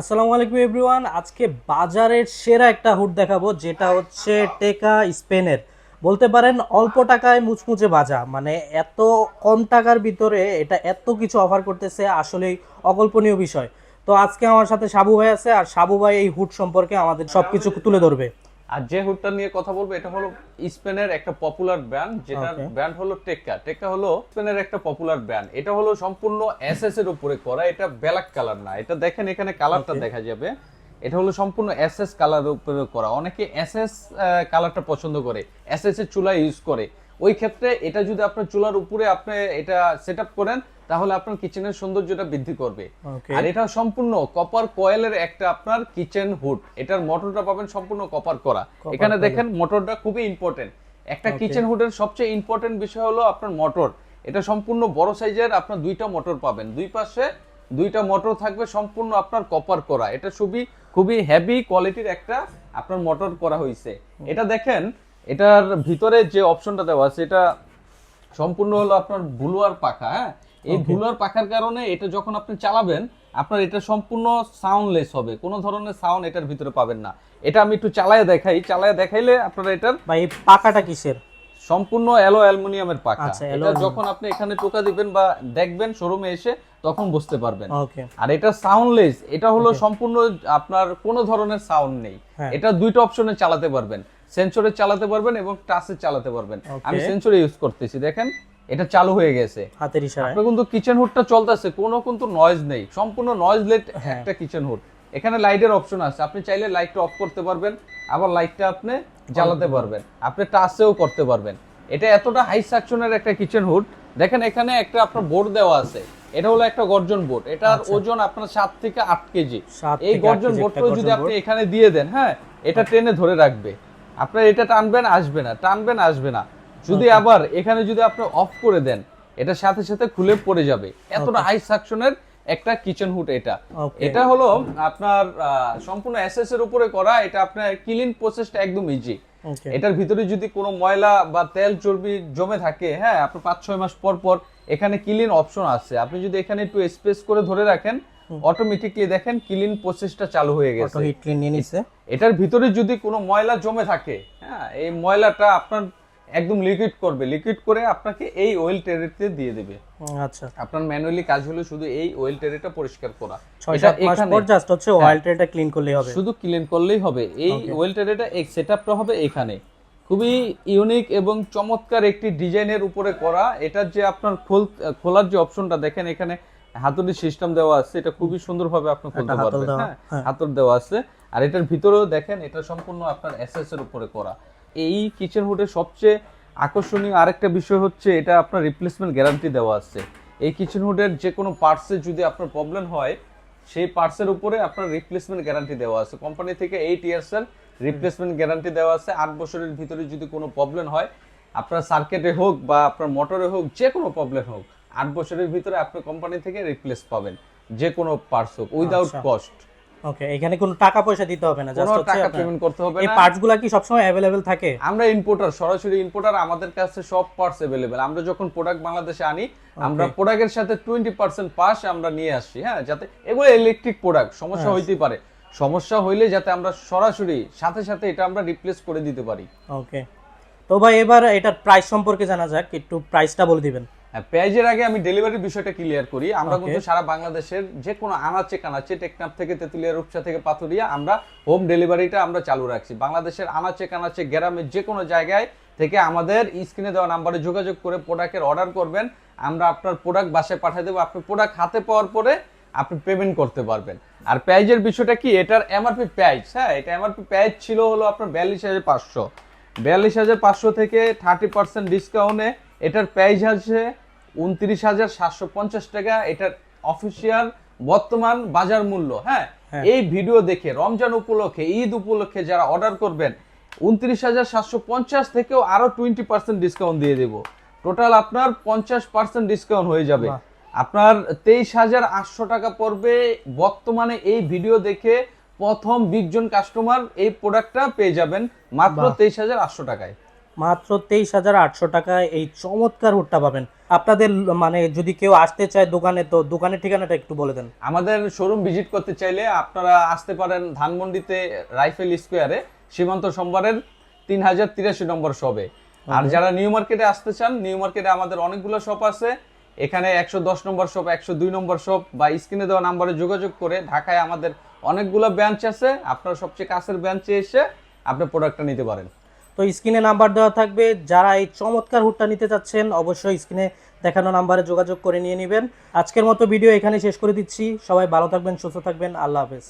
আসসালামু আলাইকুম এভরিওয়ান। আজকে বাজারের সেরা একটা হুড দেখাবো, যেটা হচ্ছে টেকা স্পেনের। বলতে পারেন অল্প টাকায় মুচমুচে বাজা মানে এত কম টাকার ভিতরে এটা এত কিছু অফার করতেছে, আসলেই অকল্পনীয় বিষয়। তো আজকে আমার সাথে সাবু ভাই আছে, আর সাবু ভাই এই হুড সম্পর্কে আমাদের সব কিছু তুলে ধরবে। আর যে হুডটা নিয়ে কথা বলব এটা হলো স্পেনের একটা পপুলার ব্র্যান্ড Okay. ব্র্যান্ড হলো টেক্কা। টেক্কা হলো স্পেনের একটা পপুলার ব্র্যান্ড। এটা হলো সম্পূর্ণ এসএস এর উপরে করা এটা ব্ল্যাক কালার না। এটা দেখেন এখানে কালারটা দেখা যাবে। এটা হলো সম্পূর্ণ এসএস কালারের উপরে করা। অনেকে এসএস কালারটা পছন্দ করে এসএস এর চুলা ইউজ করে। ওই ক্ষেত্রে এটা যদি আপনার চুলার উপরে আপনি এটা সেট করেন তাহলে আপনার কিচেনের সৌন্দর্যটা বৃদ্ধি করবে। আর এটা সম্পূর্ণ কপার কয়েলের একটা আপনার কিচেন হুড। এটার মোটরটা পাবেন সম্পূর্ণ কপার করা। এখানে দেখেন মোটরটা খুবই ইম্পর্টেন্ট একটা কিচেন হুডের সবচেয়ে ইম্পর্টেন্ট বিষয় হলো আপনার মোটর। এটা সম্পূর্ণ বড় সাইজের আপনার দুইটা মোটর পাবেন। দুই পাশে দুইটা মোটর থাকবে সম্পূর্ণ আপনার কপার করা। এটা খুবই খুবই হেভি কোয়ালিটির একটা আপনার মোটর করা হয়েছে এটা দেখেন এটার ভিতরে যে অপশনটা দেওয়া আছে এটা সম্পূর্ণ হলো আপনার বুলুয়ার পাখা হ্যাঁ? এই বুলুয়ার পাখার কারণে এটা যখন আপনি চালাবেন আপনার এটা সম্পূর্ণ সাউন্ডলেস হবে। কোনো ধরনের সাউন্ড এটার ভিতরে পাবেন না। এটা আমি একটু চালায় দেখাই। চালায় দেখাইলে আপনারা এটার ভাই পাকাটা কিসের? সম্পূর্ণ অ্যালো অ্যালুমিনিয়ামের পাখা। আচ্ছা, এটা যখন আপনি এখানে টোকা দিবেন বা দেখবেন শোরুমে এসে তখন বুঝতে পারবেন। আর এটা সাউন্ডলেস এটা হলো সম্পূর্ণ আপনার কোনো ধরনের সাউন্ড নেই। হ্যাঁ। এটা দুইটা অপশনে চালাতে পারবেন। সেন্সরে চালাতে পারবেন এবং টাচে চালাতে পারবেন। আমি সেন্সরে ইউজ করতেছি দেখেন। এটা চালু হয়ে গেছে। হাতের ইশারায়। আপনার কিন্তু কিচেন হুডটা চলতেছে কোনো কিন্তু নয়েজ নেই। সম্পূর্ণ নয়েজলেট হ্যাঁ। একটা কিচেন হুড এখানে লাইটের অপশন আছে। আপনি চাইলে লাইটটা অফ করতে পারবেন আবার লাইটটা আপনি জ্বালাতে পারবেন। আপনি টাচেও করতে পারবেন। এটা এতটা হাই সাকশনের একটা কিচেন হুড দেখেন এখানে একটা আপনার বোর্ড দেওয়া আছে। এটা হলো একটা গর্জন বোর্ড এটার ওজন আপনার সাত থেকে আট কেজি। এই গর্জন বোর্ডটাও যদি আপনি এখানে দিয়ে দেন হ্যাঁ এটা টেনে ধরে রাখবে। আপনার এটা টানবেন আসবে না। টানবেন আসবে না। যদি আবার এখানে যদি আপনি অফ করে দেন এটা সাথে সাথে খুলে পড়ে যাবে। এতটা হাই সাকশনের একটা কিচেন হুড এটা। এটা হলো আপনার সম্পূর্ণ এসএস এর উপরে করা এটা আপনার ক্লিন প্রসেসটা একদম ইজি এটার ভিতরে যদি কোনো ময়লা বা তেল চর্বি জমে থাকে হ্যাঁ আপনি পাঁচ ছয় মাস পর পর এখানে ক্লিন অপশন আছে। আপনি যদি এখানে একটু স্পেস করে ধরে রাখেন অটোমেটিকলি দেখেন ক্লিন প্রসেসটা চালু হয়ে অটো গেছে হিট ক্লিন নিয়ে নিছে। এটার ভিতরে যদি কোনো ময়লা জমে থাকে হ্যাঁ এই ময়লাটা আপনার একদম লিকুইড করবে। লিকুইড করে আপনাকে এই অয়েল ট্রেতে দিয়ে দেবে। আচ্ছা। আপনার ম্যানুয়ালি কাজ হলো শুধু এই অয়েল ট্রেটা পরিষ্কার করা। এটা এখানে। জাস্ট হচ্ছে অয়েল ট্রেটা ক্লিন করলেই হবে। শুধু ক্লিন করলেই হবে। এই ওয়েল ট্রেটা এই সেটআপটা হবে এখানে। খুবই ইউনিক এবং চমৎকার একটি ডিজাইনের উপরে করা। এটার যে আপনার খোল খোলার যে অপশনটা দেখেন এখানে হাতুড়ি সিস্টেম দেওয়া আছে। এটা খুবই সুন্দরভাবে আপনি খুলতে পারবেন। হ্যাঁ হ্যাঁ। হাতর দেওয়া আছে। আর এটার ভিতরেও দেখেন এটা সম্পূর্ণ আপনার এসএস এর উপরে করা। এই কিচেন হুডের সবচেয়ে আকর্ষণীয় আরেকটা বিষয় হচ্ছে এটা আপনার রিপ্লেসমেন্ট গ্যারান্টি দেওয়া আছে। এই কিচেন হুডের যে কোনো পার্টসে যদি আপনার প্রবলেম হয় সেই পার্টসের উপরে আপনার রিপ্লেসমেন্ট গ্যারান্টি দেওয়া আছে। কোম্পানি থেকে এইট ইয়ার্সের রিপ্লেসমেন্ট গ্যারান্টি দেওয়া আছে। আট বছরের ভিতরে যদি কোনো প্রবলেম হয় আপনার সার্কিটে হোক বা আপনার মোটরে হোক যে কোনো প্রবলেম হোক আট বছরের ভিতরে আপনি কোম্পানি থেকে রিপ্লেস পাবেন। যে কোনো পার্টস হোক উইদাউট আচ্ছা। কস্ট ওকে এখানে কোনো টাকা পয়সা দিতে হবে না জাস্ট কোনো হচ্ছে টাকা আপনার- পেমেন্ট করতে হবে এই না পার্টসগুলো কি সবসময় অ্যাভেলেবেল থাকে আমরা ইম্পোর্টার সরাসরি ইম্পোর্টার আমাদের কাছে সব পার্টস अवेलेबल আমরা যখন প্রোডাক্ট বাংলাদেশে আনি আমরা প্রোডাক্টের সাথে টোয়েন্টি পার্সেন্ট পাস আমরা নিয়ে আসি হ্যাঁ যাতে এগুলো ইলেকট্রিক প্রোডাক্ট সমস্যা হইতেই পারে সমস্যা হইলে যাতে আমরা সরাসরি সাথে সাথে এটা আমরা রিপ্লেস করে দিতে পারি ওকে তো ভাই এবার এটার প্রাইস সম্পর্কে জানা যাক একটু প্রাইসটা বলে দিবেন হ্যাঁ পেঁয়াজের আগে আমি ডেলিভারির বিষয়টা ক্লিয়ার করি। আমরা কিন্তু সারা বাংলাদেশের যে কোনো আনাচে কানাচে টেকনাফ থেকে তেতুলিয়া রূপসা থেকে পাথুরিয়া আমরা হোম ডেলিভারিটা আমরা চালু রাখছি। বাংলাদেশের আনাচে কানাচে গ্রামের যে কোনো জায়গায় থেকে আমাদের স্ক্রিনে দেওয়া নাম্বারে যোগাযোগ করে প্রোডাক্টের অর্ডার করবেন। আমরা আপনার প্রোডাক্ট বাসায় পাঠিয়ে দেবো। আপনি প্রোডাক্ট হাতে পাওয়ার পরে আপনি পেমেন্ট করতে পারবেন। আর পেঁয়াজের বিষয়টা কি? এটার এমআরপি প্যাজ হ্যাঁ এটা এমআরপি প্যাজ ছিল হলো আপনার বিয়াল্লিশ হাজার পাঁচশো। বিয়াল্লিশ হাজার পাঁচশো থেকে থার্টি পার্সেন্ট ডিসকাউন্টে এটার প্রাইস আছে উনত্রিশ হাজার সাতশো পঞ্চাশ টাকা। এটার অফিসিয়াল বর্তমান বাজার মূল্য হ্যাঁ? এই ভিডিও দেখে রমজান উপলক্ষে ঈদ উপলক্ষে যারা অর্ডার করবেন উনত্রিশ হাজার সাতশো পঞ্চাশ থেকেও আরও টোয়েন্টি পার্সেন্ট ডিসকাউন্ট দিয়ে দেবো। টোটাল আপনার পঞ্চাশ পার্সেন্ট ডিসকাউন্ট হয়ে যাবে। আপনার তেইশ হাজার আটশো টাকা পড়বে বর্তমানে এই ভিডিও দেখে প্রথম বিশ জন কাস্টমার এই প্রোডাক্টটা পেয়ে যাবেন মাত্র তেইশ হাজার আটশো টাকায়। মাত্র তেইশ হাজার আটশো টাকায় এই চমৎকার হুডটা পাবেন। আপনাদের মানে যদি কেউ আসতে চায় দোকানে তো দোকানের ঠিকানাটা একটু বলে দেন। আমাদের শোরুম ভিজিট করতে চাইলে আপনারা আসতে পারেন ধানমন্ডিতে রাইফেল স্কোয়ারে সীমান্ত সোমবারের তিন হাজার তিরাশি নম্বর শপে আর যারা নিউ মার্কেটে আসতে চান নিউ মার্কেটে আমাদের অনেকগুলো শপ আছে। এখানে একশো দশ নম্বর শপ একশো দুই নম্বর শপ বা স্ক্রিনে দেওয়া নাম্বারে যোগাযোগ করে ঢাকায় আমাদের অনেকগুলো ব্রাঞ্চ আছে। আপনার সবচেয়ে কাছের ব্রাঞ্চে এসে আপনি প্রোডাক্টটা নিতে পারেন। তো স্ক্রিনে নাম্বার দেওয়া থাকবে। যারা এই চমৎকার হুডটা নিতে চাচ্ছেন, অবশ্যই স্ক্রিনে দেখানো নাম্বারে যোগাযোগ করে নিয়ে নেবেন। আজকের মতো ভিডিও এখানে শেষ করে দিচ্ছি। সবাই ভালো থাকবেন, সুস্থ থাকবেন। আল্লাহ হাফেজ।